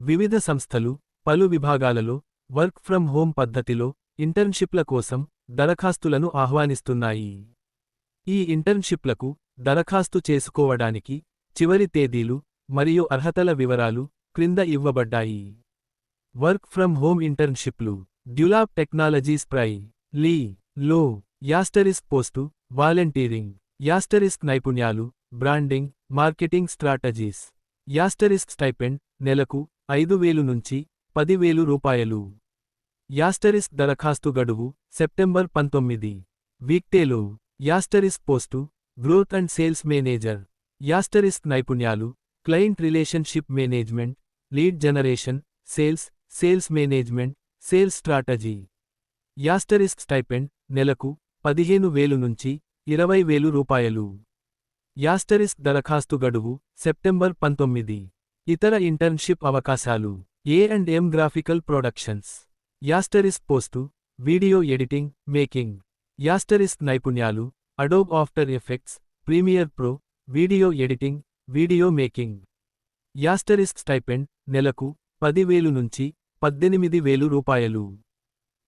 వివిధ సంస్థలు పలు విభాగాలలో వర్క్ ఫ్రం హోం పద్ధతిలో ఇంటర్న్షిప్ల కోసం దరఖాస్తులను ఆహ్వానిస్తున్నాయి. ఈ ఇంటర్న్షిప్లకు దరఖాస్తు చేసుకోవడానికి చివరి తేదీలు మరియు అర్హతల వివరాలు క్రింద ఇవ్వబడ్డాయి. వర్క్ ఫ్రం హోమ్ ఇంటర్న్షిప్లు డ్యులాబ్ టెక్నాలజీస్ ప్రై లీ లో యాస్టరిస్క్ పోస్టు వాలంటీరింగ్ యాస్టరిస్క్ నైపుణ్యాలు branding marketing strategies asterisk stipend నెలకు ఐదు వేలు నుంచి పదివేలు రూపాయలు. యాస్టరిస్ దరఖాస్తు గడువు సెప్టెంబర్ పంతొమ్మిది. వీక్టేలో asterisk post growth and sales manager. Asterisk నైపుణ్యాలు client relationship management lead generation sales sales management sales strategy. Asterisk stipend నెలకు పదిహేను వేలు నుంచి ఇరవై వేలు రూపాయలు. యాస్టరిస్క్ దరఖాస్తు గడువు సెప్టెంబర్ పంతొమ్మిది. ఇతర ఇంటర్న్షిప్ అవకాశాలు. A and M graphical productions asterisk post. Video editing making. Asterisk నైపుణ్యాలు. Adobe After Effects Premiere Pro video editing video making. Asterisk stipend నెలకు పదివేలు నుంచి పద్దెనిమిది వేలు రూపాయలు.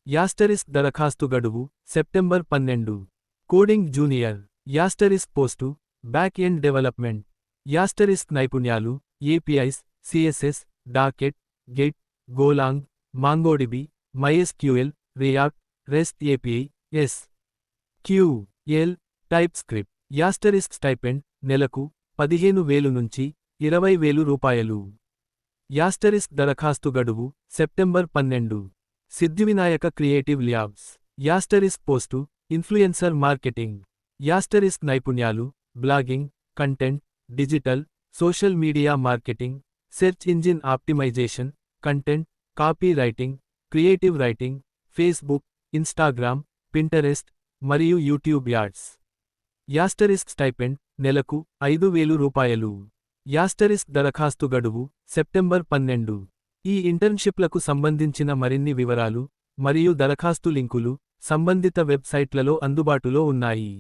యాస్టరిస్క్ దరఖాస్తు గడువు సెప్టెంబర్ పన్నెండు. Coding junior. Asterisk post back end development. Asterisk నైపుణ్యాలు APIs CSS Docker Git Golang MongoDB MySQL React REST API S Q L TypeScript asterisk stipend నెలకు పదిహేను వేలు నుంచి ఇరవై వేలు రూపాయలు. యాస్టరిస్క్ దరఖాస్తు గడువు సెప్టెంబర్ పన్నెండు. Siddhivinayak creative labs asterisk post influencer marketing. Asterisk నైపుణ్యాలు blogging content digital social media marketing search engine optimisation content copy writing creative writing Facebook Instagram Pinterest మరియు యూట్యూబ్ యాడ్స్. యాస్టరిస్క్ స్టైపెండ్ నెలకు ఐదు వేలు రూపాయలు. Asterisk దరఖాస్తు గడువు September పన్నెండు. ఈ ఇంటర్న్షిప్లకు సంబంధించిన మరిన్ని వివరాలు మరియు దరఖాస్తు లింకులు సంబంధిత వెబ్సైట్లలో అందుబాటులో ఉన్నాయి.